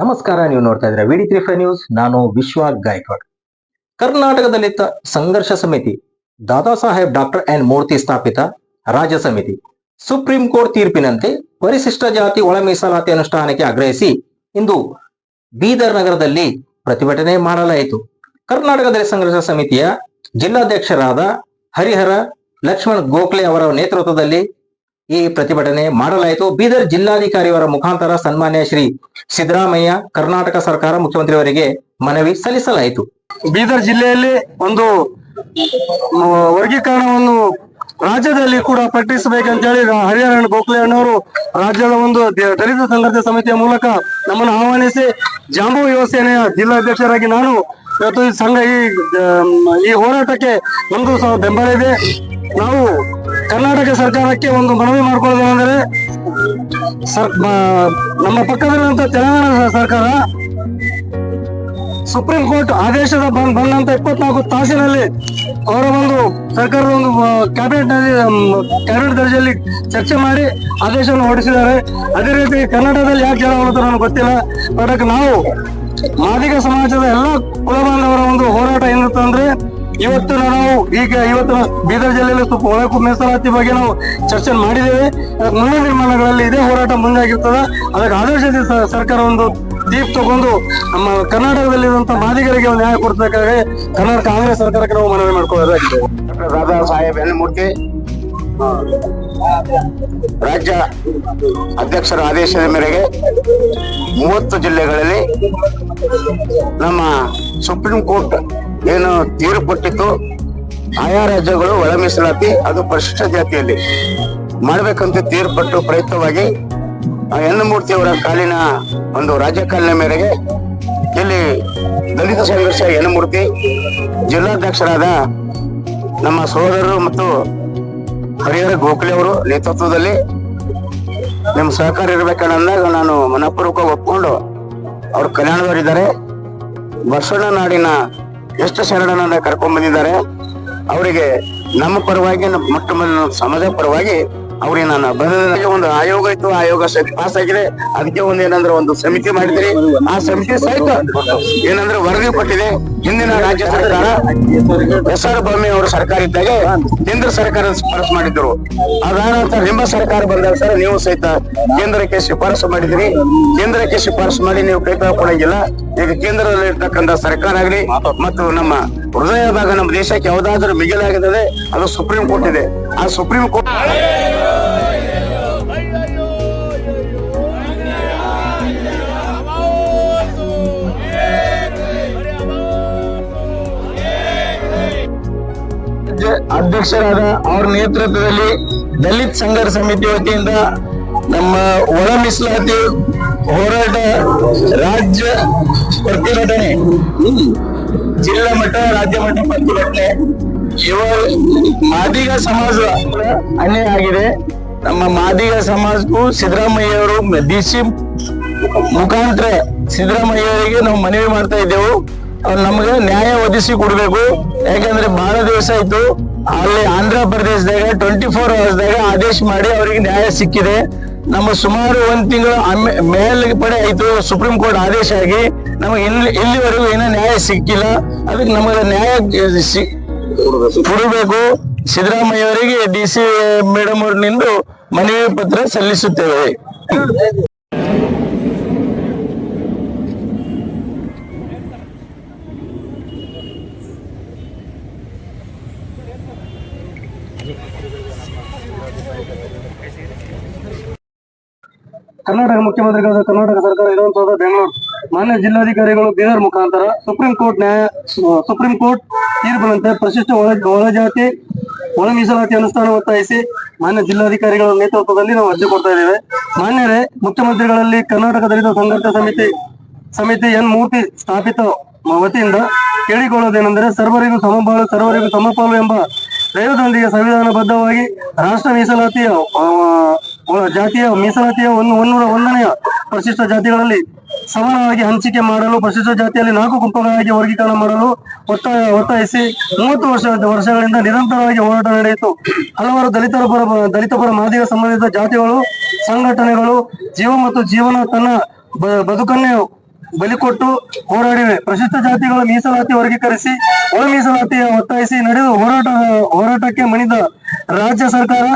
ನಮಸ್ಕಾರ, ನೀವು ನೋಡ್ತಾ ಇದ್ರೆ ವಿಡಿ ತ್ರೀ ಫೈವ್ ನ್ಯೂಸ್. ನಾನು ವಿಶ್ವ ಗಾಯಕ್ವಾಡ್. ಕರ್ನಾಟಕದಲ್ಲಿ ಸಂಘರ್ಷ ಸಮಿತಿ, ದಾದಾ ಸಾಹೇಬ್ ಡಾಕ್ಟರ್ ಎನ್ ಮೂರ್ತಿ ಸ್ಥಾಪಿತ ರಾಜ್ಯ ಸಮಿತಿ, ಸುಪ್ರೀಂ ಕೋರ್ಟ್ ತೀರ್ಪಿನಂತೆ ಪರಿಶಿಷ್ಟ ಜಾತಿ ಒಳ ಮೀಸಲಾತಿ ಅನುಷ್ಠಾನಕ್ಕೆ ಆಗ್ರಹಿಸಿ ಇಂದು ಬೀದರ್ ನಗರದಲ್ಲಿ ಪ್ರತಿಭಟನೆ ಮಾಡಲಾಯಿತು. ಕರ್ನಾಟಕದಲ್ಲಿ ಸಂಘರ್ಷ ಸಮಿತಿಯ ಜಿಲ್ಲಾಧ್ಯಕ್ಷರಾದ ಹರಿಹರ ಲಕ್ಷ್ಮಣ್ ಗೋಖಲೆ ಅವರ ನೇತೃತ್ವದಲ್ಲಿ ಈ ಪ್ರತಿಭಟನೆ ಮಾಡಲಾಯಿತು. ಬೀದರ್ ಜಿಲ್ಲಾಧಿಕಾರಿಯವರ ಮುಖಾಂತರ ಸನ್ಮಾನ್ಯ ಶ್ರೀ ಸಿದ್ದರಾಮಯ್ಯ, ಕರ್ನಾಟಕ ಸರ್ಕಾರ ಮುಖ್ಯಮಂತ್ರಿಯವರಿಗೆ ಮನವಿ ಸಲ್ಲಿಸಲಾಯಿತು. ಬೀದರ್ ಜಿಲ್ಲೆಯಲ್ಲಿ ಒಂದು ವರ್ಗೀಕರಣವನ್ನು ರಾಜ್ಯದಲ್ಲಿ ಕೂಡ ಪ್ರಕಟಿಸಬೇಕಂತ ಹೇಳಿ ಹರಿಹರಣ ಗೋಖಲೆ ಅಣ್ಣವರು ರಾಜ್ಯದ ಒಂದು ದಲಿತ ಸಂಘರ್ಷ ಸಮಿತಿಯ ಮೂಲಕ ನಮ್ಮನ್ನು ಆಹ್ವಾನಿಸಿ, ಜಾಂಬೂ ಯುವ ಸೇನೆಯ ಜಿಲ್ಲಾಧ್ಯಕ್ಷರಾಗಿ ನಾನು ಇವತ್ತು ಈ ಸಂಘ ಈ ಈ ಹೋರಾಟಕ್ಕೆ ಒಂದು ಸಹ ಬೆಂಬಲ ಇದೆ. ನಾವು ಕರ್ನಾಟಕ ಸರ್ಕಾರಕ್ಕೆ ಒಂದು ಮನವಿ ಮಾಡ್ಕೊಳ್ಳೋದೇನೆಂದರೆ, ಸರ್ ನಮ್ಮ ಪಕ್ಕದಲ್ಲಿರುವಂತ ತೆಲಂಗಾಣ ಸರ್ಕಾರ ಸುಪ್ರೀಂ ಕೋರ್ಟ್ ಆದೇಶದ ಬಂದ್ ಬಂದಂತ ಇಪ್ಪತ್ನಾಲ್ಕು ತಾಸಿನಲ್ಲಿ ಅವರ ಒಂದು ಸರ್ಕಾರದ ಒಂದು ಕ್ಯಾಬಿನೆಟ್ನಲ್ಲಿ ಕ್ಯಾಬಿನೆಟ್ ದರ್ಜೆಯಲ್ಲಿ ಚರ್ಚೆ ಮಾಡಿ ಆದೇಶವನ್ನು ಹೊರಡಿಸಿದ್ದಾರೆ. ಅದೇ ರೀತಿ ಕರ್ನಾಟಕದಲ್ಲಿ ಯಾಕೆ ಜನ ಹೋಗುತ್ತೆ ನನಗೆ ಗೊತ್ತಿಲ್ಲ. ಬಟ್ ನಾವು ಮಾದಿಗ ಸಮಾಜದ ಎಲ್ಲ ಕುಲಬಾಂಧವರ ಒಂದು ಹೋರಾಟ ಏನಿರ್ತಂದ್ರೆ ಇವತ್ತು ನಾವು ಈಗ ಇವತ್ತು ಬೀದರ್ ಜಿಲ್ಲೆಯಲ್ಲಿ ಸ್ವಲ್ಪ ಒಳಕು ಮೀಸಲಾತಿ ಬಗ್ಗೆ ನಾವು ಚರ್ಚೆ ಮಾಡಿದ್ದೇವೆ. ಮುಂದಿನ ನಿರ್ಮಾಣಗಳಲ್ಲಿ ಇದೇ ಹೋರಾಟ ಮುಂದಾಗಿರ್ತದೆ. ಅದಕ್ಕೆ ಆದೇಶದ ಸರ್ಕಾರ ಒಂದು ದೀಪ್ ತಗೊಂಡು ನಮ್ಮ ಕರ್ನಾಟಕದಲ್ಲಿರುವಂತ ಮಾದಿಗರಿಗೆ ಒಂದು ನ್ಯಾಯ ಕೊಡ್ತಕ್ಕಾಗಿ ಕರ್ನಾಟಕ ಕಾಂಗ್ರೆಸ್ ಸರ್ಕಾರಕ್ಕೆ ನಾವು ಮನವಿ ಮಾಡ್ಕೊಳ್ಳೋದಾಗಿದೆ. ಡಾಕ್ಟರ್ ರಾಧಾ ಸಾಹೇಬ್ ಎನ್ಮೂರ್ತಿ ರಾಜ್ಯ ಅಧ್ಯಕ್ಷರ ಆದೇಶದ ಮೇರೆಗೆ ಮೂವತ್ತು ಜಿಲ್ಲೆಗಳಲ್ಲಿ ನಮ್ಮ ಸುಪ್ರೀಂ ಕೋರ್ಟ್ ಏನು ತೀರ್ಪು ಕೊಟ್ಟಿತ್ತು. ಆಯಾ ರಾಜ್ಯಗಳು ಒಳ ಮೀಸಲಾತಿ, ಅದು ಪರಿಶಿಷ್ಟ ಜಾತಿಯಲ್ಲಿ ಮಾಡಬೇಕಂತ ತೀರ್ಪಟ್ಟು ಪ್ರಯುಕ್ತವಾಗಿ ಎನ್ನಮೂರ್ತಿ ಅವರ ಕಾಲಿನ ಒಂದು ರಾಜ್ಯ ಕಾಲಿನ ಮೇರೆಗೆ ಇಲ್ಲಿ ದಲಿತ ಸಂಘರ್ಷ ಹೆಣ್ಣಮೂರ್ತಿ ಜಿಲ್ಲಾಧ್ಯಕ್ಷರಾದ ನಮ್ಮ ಸಹೋದರರು ಮತ್ತು ಹರಿಹರ ಗೋಖಲೆ ಅವರು ನೇತೃತ್ವದಲ್ಲಿ ನಿಮ್ಮ ಸಹಕಾರ ಇರ್ಬೇಕನ್ನಂದಾಗ ನಾನು ಮನಪೂರ್ವಕ ಒಪ್ಕೊಂಡು ಅವ್ರು ಕಲ್ಯಾಣದವರಿದ್ದಾರೆ ಬಸವಣ್ಣ ನಾಡಿನ ಎಷ್ಟು ಶರಣನನ್ನ ಕರ್ಕೊಂಡ್ ಬಂದಿದ್ದಾರೆ. ಅವರಿಗೆ ನಮ್ಮ ಪರವಾಗಿ, ನಮ್ಮ ಮೊಟ್ಟ ಮೊದಲ ಸಮಾಜ ಪರವಾಗಿ ಅವ್ರಿಗೆ ನಾನು ಅಭಿನಂದನೆ ಒಂದು ಆಯೋಗ ಇತ್ತು ಆಯೋಗ ಪಾಸ್ ಆಗಿದೆ. ಅದಕ್ಕೆ ಒಂದು ಏನಂದ್ರೆ ಒಂದು ಸಮಿತಿ ಮಾಡಿದ್ರಿ. ಆ ಸಮಿತಿ ಸಹಿತ ಏನಂದ್ರೆ ವರದಿ ಕೊಟ್ಟಿದೆ. ಹಿಂದಿನ ರಾಜ್ಯ ಸರ್ಕಾರ, ಎಸ್ ಆರ್ ಬೊಮ್ಮೆ ಅವರು ಸರ್ಕಾರ ಇದ್ದಾಗ ಕೇಂದ್ರ ಸರ್ಕಾರ ಶಿಫಾರಸು ಮಾಡಿದ್ರು. ಅದಾದ ನಂತರ ನಿಮ್ಮ ಸರ್ಕಾರ ಬಂದಾಗ ಸರ್ ನೀವು ಸಹಿತ ಕೇಂದ್ರಕ್ಕೆ ಶಿಫಾರಸು ಮಾಡಿದ್ರಿ. ಕೇಂದ್ರಕ್ಕೆ ಶಿಫಾರಸು ಮಾಡಿ ನೀವು ಕೈ ಕೊಡಂಗಿಲ್ಲ ಈಗ ಕೇಂದ್ರದಲ್ಲಿ ಇರ್ತಕ್ಕಂಥ ಸರ್ಕಾರ ಆಗಲಿ ಮತ್ತು ನಮ್ಮ ಹೃದಯ ಭಾಗ ನಮ್ಮ ದೇಶಕ್ಕೆ ಯಾವ್ದಾದ್ರು ಮಿಗಿಲಾಗಿದೆ ಅದು ಸುಪ್ರೀಂ ಕೋರ್ಟ್ ಇದೆ. ಆ ಸುಪ್ರೀಂ ಕೋರ್ಟ್ ಅಧ್ಯಕ್ಷರಾದ ಅವ್ರ ನೇತೃತ್ವದಲ್ಲಿ ದಲಿತ್ ಸಂಘರ್ಷ ಸಮಿತಿ ವತಿಯಿಂದ ನಮ್ಮ ಒಳ ಮೀಸಲಾತಿ ಹೋರಾಟ ರಾಜ್ಯ ಪ್ರತಿಭಟನೆ, ಜಿಲ್ಲಾ ಮಟ್ಟ, ರಾಜ್ಯ ಮಟ್ಟ ಪ್ರತಿಭಟನೆ ಇವ ಮಾದಿಗ ಸಮಾಜ ಅನ್ಯಾಯ ಆಗಿದೆ. ನಮ್ಮ ಮಾದಿಗ ಸಮಾಜಕ್ಕೂ ಸಿದ್ದರಾಮಯ್ಯ ಅವರು ಡಿ ಸಿ ಮುಖಾಂತರ ಸಿದ್ದರಾಮಯ್ಯ ಅವರಿಗೆ ನಾವು ಮನವಿ ಮಾಡ್ತಾ ಇದ್ದೆವು. ಅವ್ರು ನಮ್ಗೆ ನ್ಯಾಯ ಒದಗಿಸಿ ಕೊಡ್ಬೇಕು. ಯಾಕಂದ್ರೆ ಬಹಳ ದಿವಸ ಆಯ್ತು. ಅಲ್ಲಿ ಆಂಧ್ರ ಪ್ರದೇಶದಾಗ ಟ್ವೆಂಟಿ ಫೋರ್ ಅವರ್ಸ್ದಾಗ ಆದೇಶ ಮಾಡಿ ಅವರಿಗೆ ನ್ಯಾಯ ಸಿಕ್ಕಿದೆ. ನಮ್ಮ ಸುಮಾರು ಒಂದ್ ತಿಂಗಳು ಮೇಲ್ಪಡೆ ಆಯ್ತು, ಸುಪ್ರೀಂ ಕೋರ್ಟ್ ಆದೇಶ ಆಗಿ ನಮಗೆ ಇಲ್ಲಿ, ಇಲ್ಲಿವರೆಗೂ ಏನೋ ನ್ಯಾಯ ಸಿಕ್ಕಿಲ್ಲ. ಅದಕ್ಕೆ ನಮಗೆ ನ್ಯಾಯ ಕೊಡಬೇಕು. ಸಿದ್ದರಾಮಯ್ಯ ಅವರಿಗೆ ಡಿ ಸಿ ಮೇಡಮ್ ಅವ್ರನಿಂದ ಮನವಿ ಪತ್ರ ಸಲ್ಲಿಸುತ್ತೇವೆ. ಕರ್ನಾಟಕ ಮುಖ್ಯಮಂತ್ರಿಗಳಾದ ಕರ್ನಾಟಕ ಸರ್ಕಾರ ಇರುವಂತದ್ದು ಬೆಂಗಳೂರು. ಮಾನ್ಯ ಜಿಲ್ಲಾಧಿಕಾರಿಗಳು ಬೀದರ್ ಮುಖಾಂತರ ಸುಪ್ರೀಂ ಕೋರ್ಟ್ ನ್ಯಾಯ ಸುಪ್ರೀಂ ಕೋರ್ಟ್ ತೀರ್ಪಿನಂತೆ ಪರಿಶಿಷ್ಟ ಒಳ, ಒಳಜಾತಿ ಒಳ ಮೀಸಲಾತಿ ಅನುಷ್ಠಾನ ಒತ್ತಾಯಿಸಿ ಮಾನ್ಯ ಜಿಲ್ಲಾಧಿಕಾರಿಗಳ ನೇತೃತ್ವದಲ್ಲಿ ನಾವು ಅರ್ಜಿ ಕೊಡ್ತಾ ಇದ್ದೇವೆ. ಮಾನ್ಯರೇ, ಮುಖ್ಯಮಂತ್ರಿಗಳಲ್ಲಿ ಕರ್ನಾಟಕ ದಲಿತ ಸಂಘರ್ಷ ಸಮಿತಿ ಸಮಿತಿ ಎನ್ ಮೂರ್ತಿ ಸ್ಥಾಪಿತ ವತಿಯಿಂದ ಕೇಳಿಕೊಳ್ಳೋದೇನೆಂದರೆ ಸರ್ವರಿಗೂ ಸಮಬಾಳು, ಸರ್ವರಿಗೂ ಸಮಪಾಲು ಎಂಬ ದೈವದೊಂದಿಗೆ ಸಂವಿಧಾನಬದ್ಧವಾಗಿ ರಾಷ್ಟ್ರ ಮೀಸಲಾತಿಯ ಜಾತಿಯ ಮೀಸಲಾತಿಯ ಒಂದು ಒಂದೂರ ಒಂದನೆಯ ಪರಿಶಿಷ್ಟ ಜಾತಿಗಳಲ್ಲಿ ಸಮಾನವಾಗಿ ಹಂಚಿಕೆ ಮಾಡಲು ಪರಿಶಿಷ್ಟ ಜಾತಿಯಲ್ಲಿ ನಾಲ್ಕು ಗುಂಪುಗಳಾಗಿ ವರ್ಗೀಕರಣ ಮಾಡಲು ಒತ್ತಾಯ ಒತ್ತಾಯಿಸಿ ಮೂವತ್ತು ವರ್ಷ ವರ್ಷಗಳಿಂದ ನಿರಂತರವಾಗಿ ಹೋರಾಟ ನಡೆಯಿತು. ಹಲವಾರು ದಲಿತರ ಪರ, ದಲಿತ ಪರ ಮಾದಿಗ ಸಂಬಂಧಿತ ಜಾತಿಗಳು, ಸಂಘಟನೆಗಳು ಜೀವ ಮತ್ತು ಜೀವನ ತನ್ನ ಬದುಕನ್ನೇ ಬಲಿಕೊಟ್ಟು ಹೋರಾಡಿವೆ. ಪರಿಶಿಷ್ಟ ಜಾತಿಗಳ ಮೀಸಲಾತಿ ವರ್ಗೀಕರಿಸಿ, ಒಳ ಮೀಸಲಾತಿ ಒತ್ತಾಯಿಸಿ ನಡೆದು ಹೋರಾಟ, ಹೋರಾಟಕ್ಕೆ ಮಣಿದ ರಾಜ್ಯ ಸರ್ಕಾರ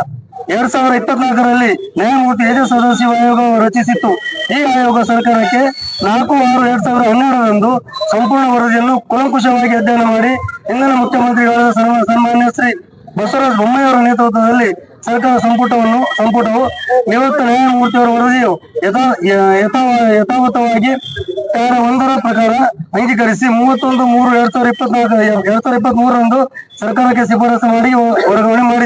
ಎರಡ್ ಸಾವಿರದ ಇಪ್ಪತ್ನಾಲ್ಕರಲ್ಲಿ ನ್ಯಾಯಮೂರ್ತಿ ಏಜ ಸದಸ್ಯ ಆಯೋಗ ರಚಿಸಿತ್ತು. ಈ ಆಯೋಗ ಸರ್ಕಾರಕ್ಕೆ ನಾಲ್ಕು ಆರು ಎರಡ್ ಸಾವಿರದ ಹನ್ನೆರಡರಂದು ಸಂಪೂರ್ಣ ವರದಿಯನ್ನು ಕುಲಂಕುಷವಾಗಿ ಅಧ್ಯಯನ ಮಾಡಿ ಇಂದಿನ ಮುಖ್ಯಮಂತ್ರಿಗಳಾದ ಸನ್ಮಾ- ಸನ್ಮಾನ್ಯ ಶ್ರೀ ಬಸವರಾಜ ಬೊಮ್ಮಾಯಿಯವರ ನೇತೃತ್ವದಲ್ಲಿ ಸರ್ಕಾರ ಸಂಪುಟವನ್ನು, ಸಂಪುಟವು ನಿವೃತ್ತ ನ್ಯಾಯಮೂರ್ತಿಯವರ ವರದಿಯು ಯಥಾ, ಯ- ಯಥಾವ- ಯಥಾವತ್ತವಾಗಿ ಪ್ಯಾರ ಒಂದರ ಪ್ರಕಾರ ಅಂಗೀಕರಿಸಿ ಮೂವತ್ತೊಂದು ಮೂರು ಎರಡ್ ಸಾವಿರದ ಇಪ್ಪತ್ನಾಲ್ಕು, ಎರಡ್ ಸಾವಿರದ ಇಪ್ಪತ್ತ್ ಮೂರರಂದು ಸರ್ಕಾರಕ್ಕೆ ಶಿಫಾರಸು ಮಾಡಿ ವರ್ಗಾವಣೆ ಮಾಡಿ